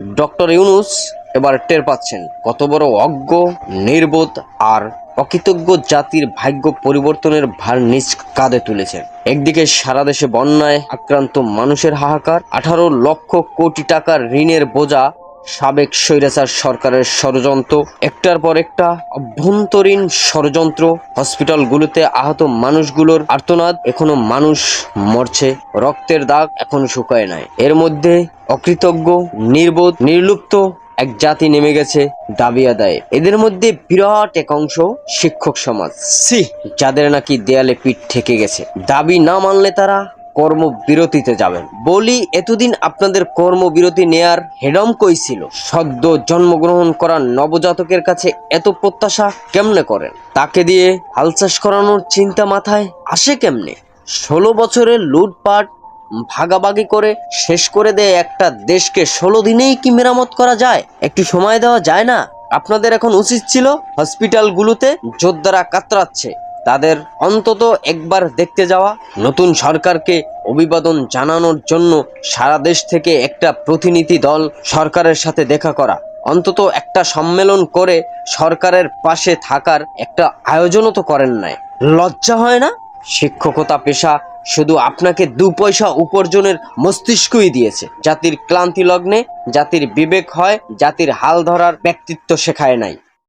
Doctor Yunus এবার টের পাচ্ছেন কত বড় অজ্ঞ, নির্বোধ আর অকৃতজ্ঞ জাতির ভাগ্য পরিবর্তনের ভার নিজ কাঁধে তুলেছেন একদিকে সারা দেশে বন্যায় আক্রান্ত মানুষের হাহাকার, আঠারো লক্ষ কোটি টাকার ঋণের বোঝা সাবেক স্বৈরাচার সরকারের ষড়যন্ত্র, একটার পর একটা অভ্যন্তরীণ ষড়যন্ত্র, হসপিটালগুলোতে আহত মানুষগুলোর আর্তনাদ, এখনও মানুষ মরছে, রক্তের দাগ এখনও শুকায় নাই। এর মধ্যে অকৃতজ্ঞ, নির্বোধ, নির্লুপ্ত এক জাতি নেমে গেছে দাবি আদায়ে। এদের মধ্যে বিরাট এক অংশ শিক্ষক সমাজ। সি যাদের নাকি দেয়ালে পিঠ ঠেকে গেছে। দাবি না মানলে তারা কর্মবিরতিতে যাবেন। বলি, এতদিন আপনাদের কর্মবিরতি নেয়ার হেডম কই ছিল? সদ্য জন্মগ্রহণ করা নবজাতকের কাছে এত প্রত্যাশা কেমনে করেন? তাকে দিয়ে হাল চাষ করানোর চিন্তা মাথায় আসে কেমনে? ষোলো বছরের লুটপাট ভাগাভাগি করে শেষ করে দেয় একটা দেশকে। ষোলো দিনেই কি মেরামত করা যায়? একটু সময় দেওয়া যায় না? আপনাদের এখন উচিত ছিল হসপিটালগুলোতে যোদ্ধারা কাতরাচ্ছে। তাদের অন্তত একবার দেখতে যাওয়া, নতুন সরকারকে অভিবাদন জানানোর জন্য সারা দেশ থেকে একটা প্রতিনিধি দল সরকারের সাথে দেখা করা। অন্তত একটা সম্মেলন করে সরকারের পাশে থাকার একটা আয়োজনও তো করেন নাই। লজ্জা হয় না? শিক্ষকতা পেশা শুধু আপনাকে দু পয়সা উপার্জনের মস্তিষ্কই দিয়েছে। জাতির ক্লান্তি লগ্নে, জাতির বিবেক হয়, জাতির হাল ধরার ব্যক্তিত্ব শেখায় নাই।